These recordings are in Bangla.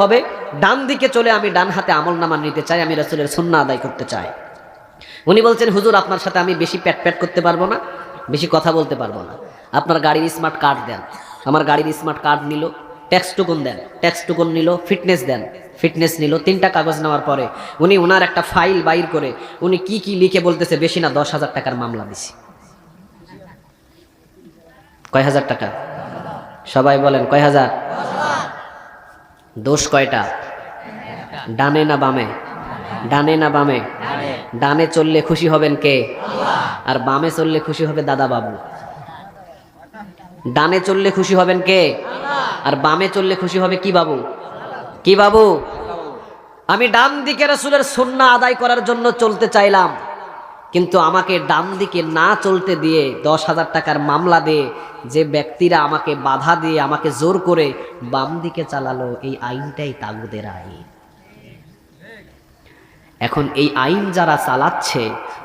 হবে। ডান দিকে চলে আমি ডান হাতে আমল নামা নিতে চাই, আমি রসুলের সুন্না আদায় করতে চাই। উনি বলছেন, হুজুর, আপনার সাথে আমি বেশি প্যাট প্যাট করতে পারব না, বেশি কথা বলতে পারব না। আপনার গাড়ির স্মার্ট কার্ড দেন, আমার গাড়ির স্মার্ট কার্ড নিল ট্যাক্স টুকুন দেন ট্যাক্স টুকুন নিল ফিটনেস দেন ফিটনেস নিল। তিনটা কাগজ নেওয়ার পরে উনি ওনার একটা ফাইল বাইর করে, উনি কি কি লিখে বলতেছে বেশি না, দশ হাজার টাকার মামলা দিছি। কয় হাজার টাকা? সবাই বলেন, কয় হাজার? দোষ কয়টা? ডানে না বামে? ডানে না বামে? ডানে চললে খুশি হবেন কে? আর বামে চললে খুশি হবে দাদা বাবু। ডানে চললে খুশি হবেন কে? আর বামে চললে খুশি হবে কি বাবু? কি বাবু? আমি ডান দিকে রসুলের সন্না আদায় করার জন্য চলতে চাইলাম। কিন্তু আমাকে ডান দিকে না চলতে দিয়ে দশ হাজার টাকার মামলা দিয়ে যে ব্যক্তিরা আমাকে বাধা দিয়ে আমাকে জোর করে বাম দিকে চালালো এই আইনটাই তাগুদের আইন। এখন এই আইন যারা চালাচ্ছে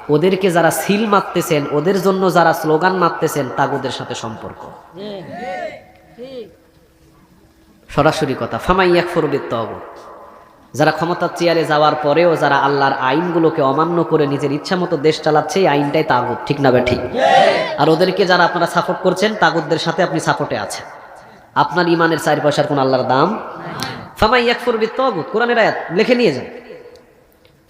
ওদেরকে যারা সিল মারতেছেন ওদের জন্য যারা স্লোগান মারতেছেন তাগুদের সাথে সম্পর্ক। সরাসরি কথা ফামাইয়াক ফরবিত যারা ক্ষমতার চেয়ারে যাওয়ার পরেও যারা আল্লাহর আইনগুলোকে অমান্য করে নিজের ইচ্ছা মতো দেশ চালাচ্ছে, এই আইনটাই তাগুদ ঠিক না ঠিক আর ওদেরকে যারা আপনারা সাপোর্ট করছেন তাগুদদের সাথে আপনি সাপোর্টে আছেন। আপনার ইমানের চার পয়সার কোন আল্লাহর দাম? ফামাইয়াক ফরবিত তগুদ কোরআনের আয়াত, লিখে নিয়ে যান।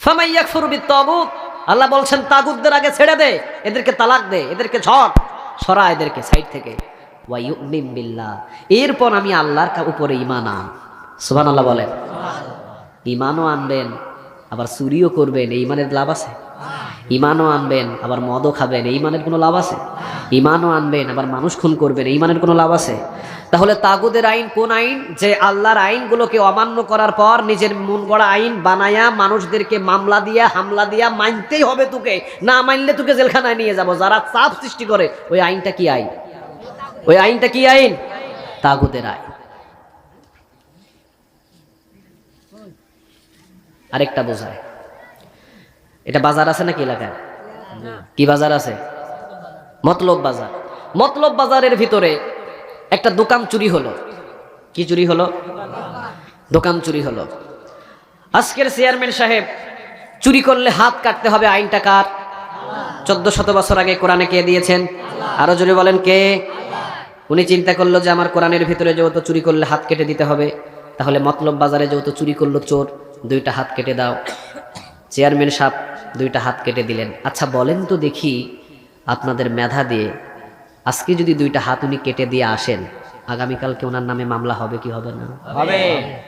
ফামাইয়াক ফরবিত তগুদ আল্লাহ বলছেন তাগুদদের আগে ছেড়ে দে, এদেরকে তালাক দে, এদেরকে ঝট সরা এদেরকে সাইড থেকে। ওয়াইউমিন বিল্লাহ, এরপর আমি আল্লাহর উপরে ইমান আন। সুবহান আল্লাহ বলেন। ইমানও আনবেন, আবার চুরিও করবেন, এই ইমানের লাভ আছে? ইমানও আনবেন, আবার মদও খাবেন, এই ইমানের কোনো লাভ আছে? ইমানও আনবেন, আবার মানুষ খুন করবেন, এই ইমানের কোনো লাভ আছে? তাহলে তাগুদের আইন কোন আইন? যে আল্লাহর আইনগুলোকে অমান্য করার পর নিজের মন গড়া আইন বানায়া মানুষদেরকে মামলা দিয়া, হামলা দিয়া মানতেই হবে তোকে। না মানলে তোকে জেলখানায় নিয়ে যাব। যারা চাপ সৃষ্টি করে, ওই আইনটা কি আইন? ওই আইনটা কি আইন? তাগুদের আইন। আরেকটা বোঝায়। এটা বাজার আছে নাকি এলাকায়? কি বাজার আছে? মতলব বাজার। মতলব বাজারের ভিতরে একটা দোকান চুরি হলো। কি চুরি হলো? দোকান চুরি হলো। আজকের চেয়ারম্যান সাহেব, চুরি করলে হাত কাটতে হবে আইনটা কার? চোদ্দ শত বছর আগে কোরআনে কে দিয়েছেন? আরও জোরে বলেন কে? উনি চিন্তা করল যে আমার কোরআনের ভিতরে যেহেতু চুরি করলে হাত কেটে দিতে হবে, তাহলে মতলব বাজারে যেহেতু চুরি করল চোর দুইটা হাত কেটে দাও। চেয়ারম্যান সাহেব দুইটা হাত কেটে দিলেন। আচ্ছা বলেন তো দেখি আপনাদের মেধা দিয়ে আজকে যদি দুইটা হাত উনি কেটে দিয়ে আসেন আগামীকালকে ওনার নামে মামলা হবে কি হবে না?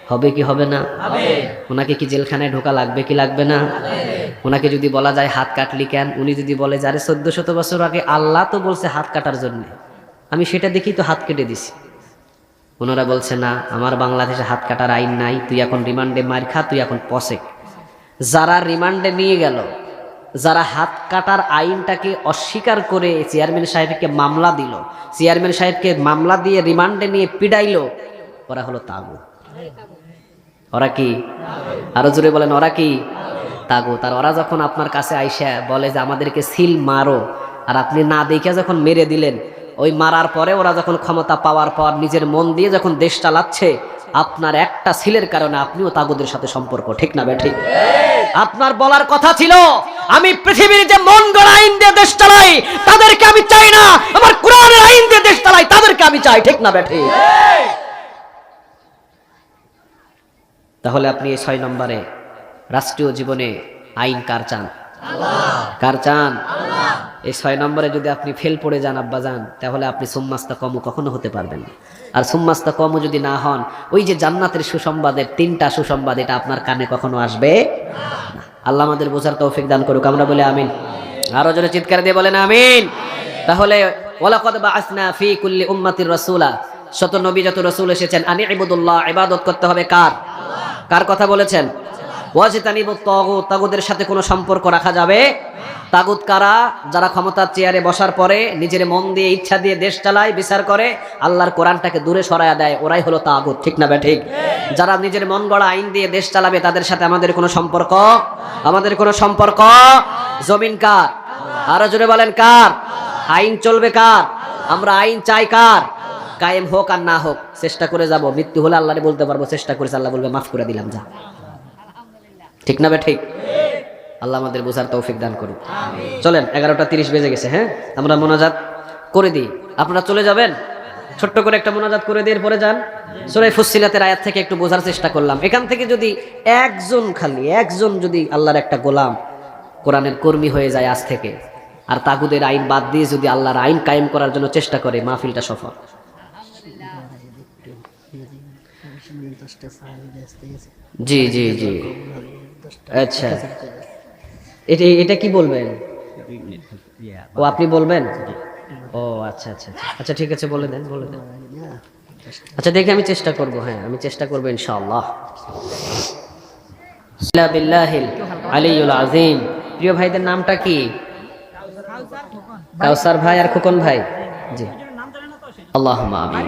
হবে। কি হবে না? ওনাকে কি জেলখানায় ঢোকা লাগবে কি লাগবে না? ওনাকে যদি বলা যায় হাত কাটলি কেন? উনি যদি বলে যারে চোদ্দ শত বছর আগে আল্লাহ তো বলছে হাত কাটার জন্য। আমি সেটা দেখি তো হাত কেটে দিছি। ওনারা বলছে, না, আমার বাংলাদেশে হাত কাটার আইন নাই, তুই এখন রিমান্ডে মার খা, তুই এখন পসেক যারা রিমান্ডে নিয়ে গেল, যারা হাত কাটার আইনটাকে অস্বীকার করে চেয়ারম্যান সাহেবকে মামলা দিল, চেয়ারম্যান সাহেবকে মামলা দিয়ে রিমান্ডে নিয়ে পিডাইলো ওরা হলো তাগু। ওরা কি? আরও জোরে বলেন, ওরা কি? তাগুত তার ওরা যখন আপনার কাছে আইসা বলে যে, আমাদেরকে সিল মারো। আর আপনি না দেখে যখন মেরে দিলেন ওই মারার পরে ওরা যখন ক্ষমতা পাওয়ার পর নিজের মন দিয়ে যখন দেশ চালাচ্ছে, আপনার একটা সিলের কারণে আপনিও তাগুদের সাথে সম্পর্ক, ঠিক না বে ঠিক আপনার বলার কথা ছিল, আমি পৃথিবীর যে মন গড়া আইন দিয়ে দেশ চালাই, তাদেরকে আমি চাই না। আমার কোরআনের আইন দিয়ে দেশ চালাই, তাদেরকে আমি চাই, ঠিক না বে ঠিক তাহলে আপনি এই ছয় নম্বরে রাষ্ট্রীয় জীবনে আইন কার চান? কার চান? এই ছয় নম্বরে যদি আপনি ফেল পড়ে যান, আব্বা যান, তাহলে আপনি সুম্মাস্তা কমও কখনো হতে পারবেন না। আর সুম্মাস্তা কমও যদি না হন, ওই যে জান্নাতের সুসংবাদের তিনটা সুসংবাদ, এটা আপনার কানে কখনো আসবে। আল্লাহ আমাদের বোঝার তৌফিক দান করুক, আমরা বলে আমিন। আরও জোরে চিৎকার দিয়ে বলেন আমিন। তাহলে উম্মাতির রাসূলা, শত নবী যত রাসূল এসেছেন, আনি ইবুদুল্লাহ, ইবাদত করতে হবে কার? কার কথা বলেছেন? ওয়াজিতানিবু তাগুত তাগুদের সাথে কোনো সম্পর্ক রাখা যাবে তাগুত কারা? যারা ক্ষমতার চেয়ারে বসার পরে নিজের মন দিয়ে ইচ্ছা দিয়ে দেশ চালায়, বিচার করে, আল্লাহর কোরআনটাকে দূরে সরায়া দেয়, ওরাই হলো তাগুত। ঠিক না ঠিক? যারা নিজের মন গড়া, আইন দিয়ে দেশ চালাবে, তাদের সাথে আমাদের কোনো সম্পর্ক? আমাদের কোনো সম্পর্ক? জমিন কার? আরও জোরে বলেন কার? আইন চলবে কার? আমরা আইন চাই কার? কায়েম হোক আর না হোক, চেষ্টা করে যাব। মৃত্যু হলে আল্লাহরে বলতে পারব, চেষ্টা করেছে, আল্লাহ বলবে, মাফ করে দিলাম, যা। ঠিক না বে ঠিক? আল্লাহ আমাদের বোঝার তৌফিক দান করুন চলেন এগারোটা তিরিশ বেজে গেছে হ্যাঁ? আমরা মোনাজাত করে দিই। আপনারা চলে যাবেন? ছোট্ট করে একটা মোনাজাত করে দিয়ে পরে যান। সুরাই ফুসিলাতের আয়াত থেকে একটু বোঝার চেষ্টা করলাম। এখান থেকে যদি একজন খালি একজন যদি আল্লাহর একটা গোলাম কোরআনের কর্মী হয়ে যায় আজ থেকে আর তাগুদের আইন বাদ দিয়ে যদি আল্লাহর আইন কায়েম করার জন্য চেষ্টা করে মাহফিলটা সফল। জি জি জি। আচ্ছা। এটা এটা কি বলবেন? ও, আপনি বলবেন? ও আচ্ছা আচ্ছা আচ্ছা। আচ্ছা ঠিক আছে, বলে দেন বলে দেন। আচ্ছা দেখে আমি চেষ্টা করব হ্যাঁ আমি চেষ্টা করব, ইনশাআল্লাহ। আলিউল আজিম প্রিয় ভাইদের নামটা কি? কাউসার ভাই আর খোকন ভাই? জি। আল্লাহ আমিন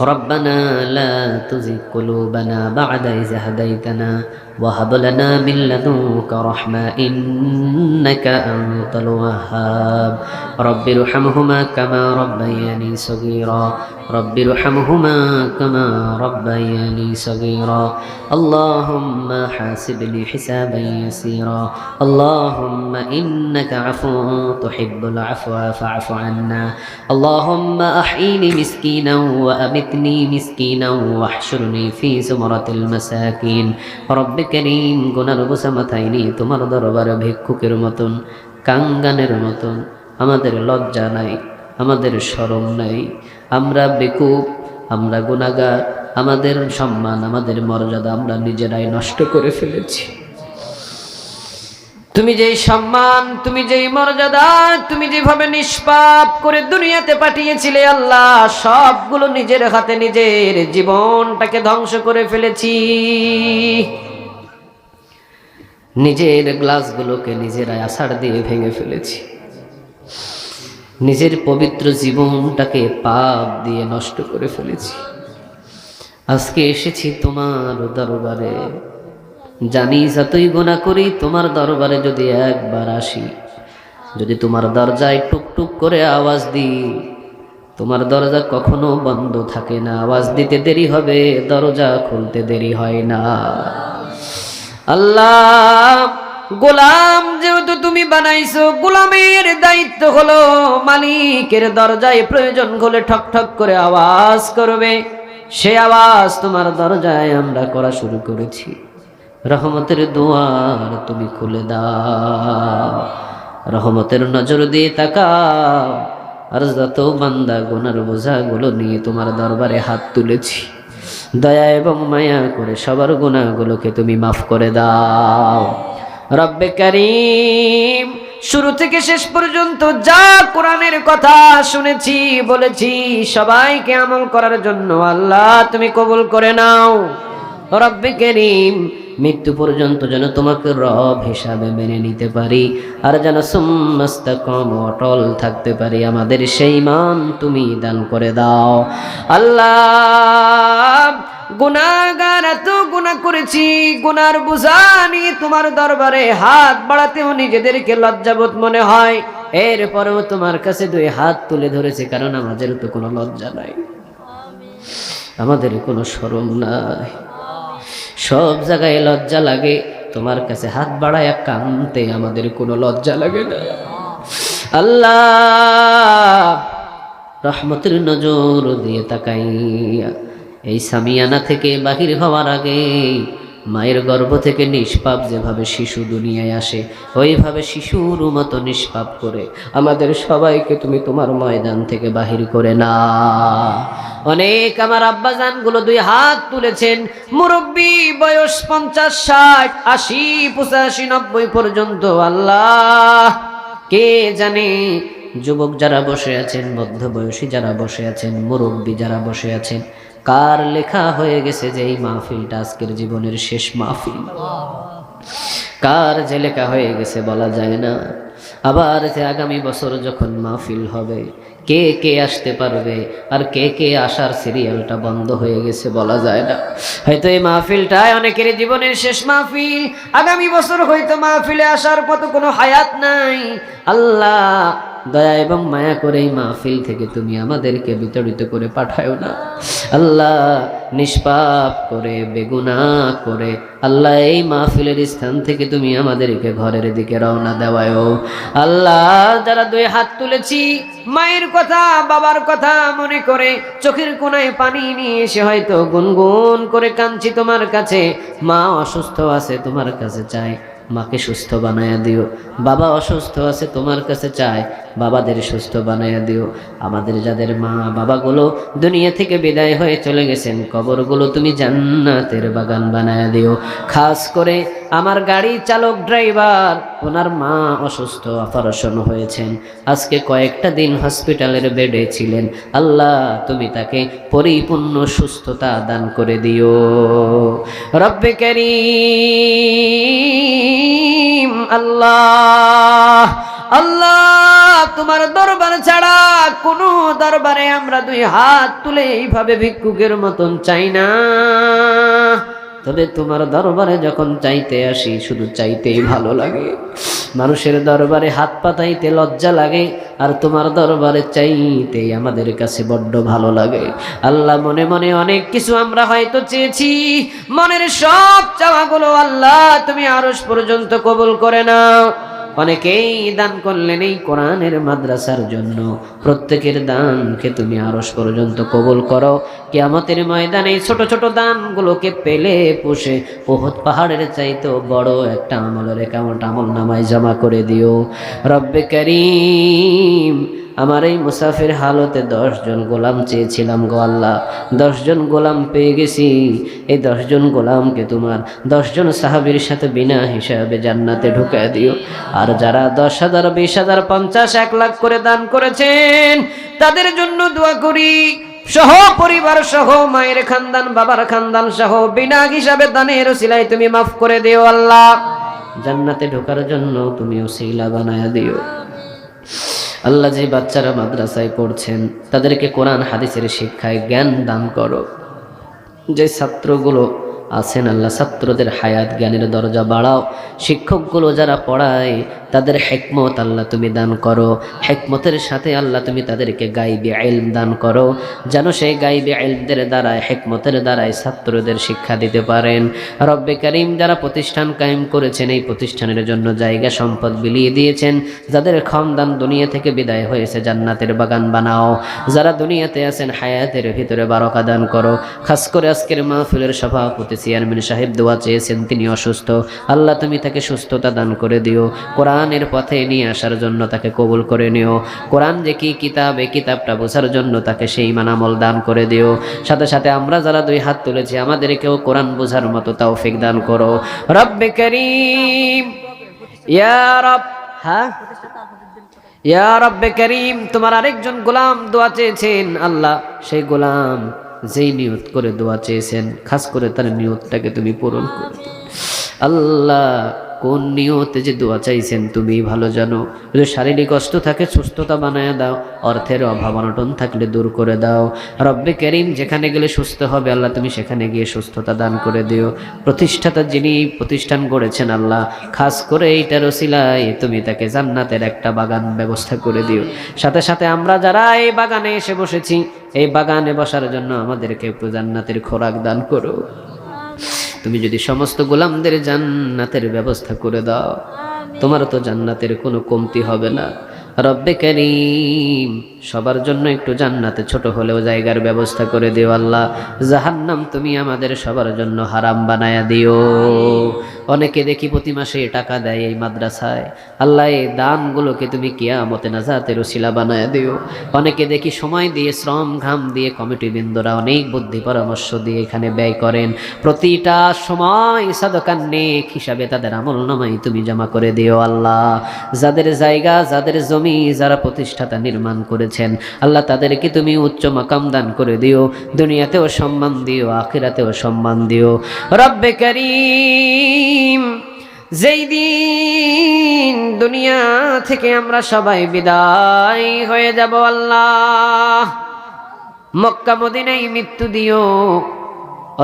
ربنا لا تزغ قلوبنا بعد إذ هديتنا وهب لنا من لدنك رحمة إنك أنت الوهاب. رب ارحمهما كما ربياني صغيرا. رب ارحمهما كما ربياني صغيرا. اللهم حاسبني حسابا يسيرا. اللهم إنك عفو تحب العفو فاعف عنا. اللهم أحيني مسكينا ইতনি মিসকিনা ওয়াহশুরনি ফি সুমরাতিল মাসাকিন রব্বে করিম গুনার বোসা মাথায় নিয়ে তোমার দরবারে ভিক্ষুকের মতন, কাঙ্গানের মতন। আমাদের লজ্জা নাই, আমাদের শরম নাই। আমরা বেকুব, আমরা গুণাগার আমাদের সম্মান, আমাদের মর্যাদা আমরা নিজেরাই নষ্ট করে ফেলেছি। তুমি যেই সম্মান, তুমি যেই মর্যাদা, তুমি যেভাবে নিষ্পাপ করে দুনিয়াতে পাঠিয়েছিলে আল্লাহ, সবগুলো নিজের হাতে নিজের জীবনটাকে ধ্বংস করে ফেলেছি। নিজের গ্লাসগুলোকে নিজেরাই আষাঢ় দিয়ে ভেঙে ফেলেছি। নিজের পবিত্র জীবনটাকে পাপ দিয়ে নষ্ট করে ফেলেছি। আজকে এসেছি তোমার দরবারে। জানি যতই গোনা করি, তোমার দরবারে যদি একবার আসি, যদি তোমার দরজায় টুকটুক করে আওয়াজ দিই, তোমার দরজা কখনো বন্ধ থাকে না। আওয়াজ দিতে দেরি হবে, দরজা খুলতে দেরি হয় না। আল্লাহ, গোলাম যেহেতু তুমি বানাইছো, গোলামের দায়িত্ব হলো মালিকের দরজায় প্রয়োজন হলে ঠক ঠক করে আওয়াজ করবে। সে আওয়াজ তোমার দরজায় আমরা করা শুরু করেছি। রহমতের দুয়ার তুমি খুলে দাও। রহমতের নজর দিয়ে তাকাও। আর যত বান্দা গোনার বোঝাগুলো নিয়ে তোমার দরবারে হাত তুলেছি, দয়া এবং মায়া করে সবার গুণাগুলোকে তুমি মাফ করে দাও। রব্বে করিম, শুরু থেকে শেষ পর্যন্ত যা কোরআনের কথা শুনেছি, বলেছি, সবাইকে আমল করার জন্য আল্লাহ তুমি কবুল করে নাও। রব্বে করিম মৃত্যু পর্যন্ত যেন তোমাকে রব হিসাবে মেনে নিতে পারি। আর যেন সুম্মাস্তাকম অটল থাকতে পারি, আমাদের সেই মান তুমি দান করে দাও। আল্লাহ গুনাগার এত গুণা করেছি গুনার বোঝা নিয়ে তোমার দরবারে হাত বাড়াতেও নিজেদেরকে লজ্জাবোধ মনে হয়। এরপরেও তোমার কাছে দুই হাত তুলে ধরেছে, কারণ আমাদের তো কোনো লজ্জা নাই। আমাদের কোনো সরম নাই। সব জায়গায় লজ্জা লাগে। তোমার কাছে হাত বাড়ায় কানতে আমাদের কোনো লজ্জা লাগে না। আল্লাহ রহমতের নজর দিয়ে তাকাইয়া এই সামিয়ানা থেকে বাহির হওয়ার আগে মায়ের গর্ভ থেকে নিষ্পাপ যেভাবে শিশু দুনিয়ায় আসে, ওইভাবে শিশুর মতো নিষ্পাপ করে আমাদের সবাইকে তুমি তোমার ময়দান থেকে বাহির করে না অনেক আমার আব্বাজানগুলো দুই হাত তুলেছেন, মুরব্বী বয়স পঞ্চাশ, ষাট, আশি, পঁচাশি, নব্বই পর্যন্ত, আল্লাহ। কে জানে যুবক যারা বসে আছেন, মধ্যবয়সী যারা বসে আছেন, মুরব্বী যারা বসে আছেন কার লেখা হয়ে গেছে যে এই মাহফিলটা আজকের জীবনের শেষ মাহফিল? কার যে লেখা হয়ে গেছে বলা যায় না। আবার যে আগামী বছর যখন মাহফিল হবে, কে কে আসতে পারবে আর কে কে আসার সিরিয়ালটা বন্ধ হয়ে গেছে বলা যায় না। হয়তো এই মাহফিলটাই অনেকের জীবনের শেষ মাহফিল, আগামী বছর হয়তো মাহফিলে আসার মতো কোনো হায়াত নাই। আল্লাহ দয়া এবং মায়া করে এই মাহফিল থেকে তুমি আমাদেরকে বিতরিত করে পাঠায় না। আল্লাহ নিষ্পাপ করে, বেগুনা করে আল্লাহ এই মাহফিলের স্থান থেকে তুমি আমাদেরকে ঘরের দিকে রওনা দেওয়ায় আল্লাহ যারা দুই হাত তুলেছি, মায়ের কথা, বাবার কথা মনে করে চোখের কোনায় পানি নিয়ে এসে হয়তো গুনগুন করে কাঁদছি তোমার কাছে। মা অসুস্থ আছে, তোমার কাছে চায় মাকে সুস্থ বানায়া দিও। বাবা অসুস্থ আছে, তোমার কাছে চায় বাবাদের সুস্থ বানায়া দিও। আমাদের যাদের মা বাবাগুলো দুনিয়া থেকে বিদায় হয়ে চলে গেছেন, কবরগুলো তুমি জান্নাতের বাগান বানায়া দিও। খাস করে আমার গাড়ি চালক ড্রাইভার, ওনার মা অসুস্থ, অপারেশন হয়েছেন। আজকে কয়েকটা দিন হসপিটালের বেডে ছিলেন। আল্লাহ, তুমি তাকে পরিপূর্ণ সুস্থতা দান করে দিও। রব্বে করিম, আল্লাহ আল্লাহ। তোমার দরবার ছাড়া কোনো দরবারে আমরা দুই হাত তুলে এইভাবে ভিক্ষুকের মতন চাই না। তবে তোমার দরবারে যখন চাইতে আসি, শুধু চাইতেই ভালো লাগে। মানুষের দরবারে হাত পাতাইতে লজ্জা লাগে, আর তোমার দরবারে চাইতেই আমাদের কাছে বড্ড ভালো লাগে। আল্লাহ মনে মনে অনেক কিছু আমরা হয়তো চেয়েছি। মনের সব চাওয়াগুলো আল্লাহ তুমি আরস পর্যন্ত কবুল করে নাও। অনেকেই দান করলেন এই কোরআনের মাদ্রাসার জন্য। প্রত্যেকের দানকে তুমি আরস পর্যন্ত কবুল করো। কে আমাদের ময়দানে এই ছোট ছোট দানগুলোকে পেলে পুষে ওহত পাহাড়ের চাইতো বড় একটা আমলের অ্যাকাউন্ট আমল নামায় জমা করে দিও। রব্বে করিম আমার এই মুসাফির হালতে দশজন গোলাম চেয়েছিলাম গো আল্লাহ। দশজন গোলাম পেয়ে গেছি। এই দশজন গোলামকে তোমার দশজন সাহাবির সাথে বিনা হিসাবে জান্নাতে ঢুকায় দিও। আর যারা দশ হাজার, বিশ হাজার, পঞ্চাশ, এক লাখ করে দান করেছেন, তাদের জন্য দোয়া করি। সহ পরিবার সহ মায়ের খানদান, বাবার খানদান সহ বিনা হিসাবে দানের সিলাই তুমি মাফ করে দিও আল্লাহ। জান্নাতে ঢোকার জন্য তুমিও ওসিলা বানায় দিও। আল্লাহ যে বাচ্চারা মাদ্রাসায় পড়ছেন, তাদেরকে কোরআন, হাদিসের শিক্ষায় জ্ঞান দান করো। যে ছাত্রগুলো আছেন আল্লাহ, ছাত্রদের হায়াত, জ্ঞানের দরজা বাড়াও। শিক্ষকগুলো যারা পড়ায় তাদের হেকমত আল্লাহ তুমি দান করো। হেকমতের সাথে আল্লাহ তুমি তাদেরকে গাইবে আইলম দান করো। যেন সেই গাইবে আইলমদের দ্বারায়, হেকমতের দ্বারায় ছাত্রদের শিক্ষা দিতে পারেন। রব্বে করিম যারা প্রতিষ্ঠান কায়েম করেছেন, এই প্রতিষ্ঠানের জন্য জায়গা সম্পদ বিলিয়ে দিয়েছেন। যাদের খামদান দুনিয়া থেকে বিদায় হয়েছে, জান্নাতের বাগান বানাও। যারা দুনিয়াতে আছেন, হায়াতের ভিতরে বারকা দান করো। খাস করে আজকের মাহফিলের সভাপতি চেয়ারম্যান সাহেব দোয়া চেয়েছেন, তিনি অসুস্থ। আল্লাহ তুমি তাকে সুস্থতা দান করে দিও। কোরআনের পথে নিয়ে আসার জন্য তাকে কবুল করে নিও। কোরআন যে কি কিতাব, এই কিতাবটা বোঝার জন্য তাকে সেই মানামল দান করে দিও। সাথে সাথে আমরা যারা দুই হাত তুলেছি, আমাদেরকেও কোরআন বোঝার মতো তৌফিক দান করো। রব্বে করিম রব হ্যাঁ? ইয়া রব্বে করিম, তোমার আরেকজন গোলাম দোয়া চেয়েছেন। আল্লাহ সেই গোলাম যেই নিয়ত করে দোয়া চেয়েছেন, খাস করে তার নিয়তটাকে তুমি পূরণ করে আল্লাহ কোন নিয়তে যে দোয়া চাইছেন তুমি ভালো জানো? যদি শারীরিক কষ্ট থাকে, সুস্থতা বানায় দাও। অর্থের অভাব অনটন থাকলে দূর করে দাও। রব্বে করিম, যেখানে গেলে সুস্থ হবে, আল্লাহ তুমি সেখানে গিয়ে সুস্থতা দান করে দিও। প্রতিষ্ঠাতা যিনি প্রতিষ্ঠান করেছেন আল্লাহ, খাস করে এইটার ওসিলায় তুমি তাকে জান্নাতের একটা বাগান ব্যবস্থা করে দিও। সাথে সাথে আমরা যারা এই বাগানে এসে বসেছি, এই বাগানে বসার জন্য আমাদেরকে একটু জান্নাতের খোরাক দান করো। তুমি যদি সমস্ত গোলামদের জান্নাতের ব্যবস্থা করে দাও তোমার তো জান্নাতের কোনো কমতি হবে না। রব্বে করিম সবার জন্য একটু জান্নাতে ছোট হলেও জায়গার ব্যবস্থা করে দিও আল্লাহ। জাহান্নাম তুমি আমাদের সবার জন্য হারাম বানায়া দিও। অনেকে দেখি প্রতি মাসে টাকা দেয় এই মাদ্রাসায়। আল্লাহ এই দানগুলোকে তুমি কিয়ামতে নাজাতের শিলা বানায় দিও। অনেকে দেখি সময় দিয়ে শ্রম ঘাম দিয়ে কমিটি বৃন্দরা অনেক বুদ্ধি পরামর্শ দিয়ে এখানে ব্যয় করেন। প্রতিটা সময় সাদকান নেক হিসাবে তাদের আমল নামাই তুমি জমা করে দিও আল্লাহ। যাদের জায়গা, যাদের জমি, যারা প্রতিষ্ঠাতা নির্মাণ করেছেন, আল্লাহ তাদেরকে তুমি উচ্চ মাকাম দান করে দিও। দুনিয়াতেও সম্মান দিও, আখিরাতেও সম্মান দিও। রব্বে করিম যেই দিন দুনিয়া থেকে আমরা সবাই বিদায় হয়ে যাব আল্লাহ। মক্কা মদিনাই মৃত্যু দিও।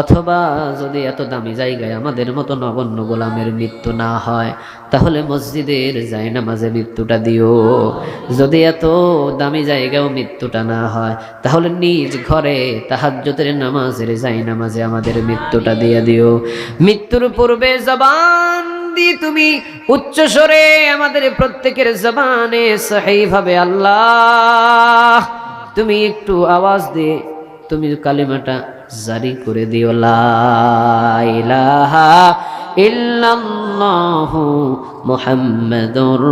অথবা যদি এত দামি জায়গায় আমাদের মতো নগণ্য গোলামের মৃত্যু না হয়, তাহলে মসজিদের যায় নামাজে মৃত্যুটা দিও। যদি এত দামি জায়গাও মৃত্যুটা না হয়, তাহলে নিজ ঘরে তাহাজ্জতের নামাজের যাই নামাজে আমাদের মৃত্যুটা দিয়ে দিও। মৃত্যুর পূর্বে জবান তুমি উচ্চ স্বরে আমাদের প্রত্যেকের জবানে সহিভাবে আল্লাহ, তুমি একটু আওয়াজ দিয়ে তুমি কালিমাটা জারি করে দিও লা ইলাহা ইল্লাল্লাহু মুহাম্মাদুর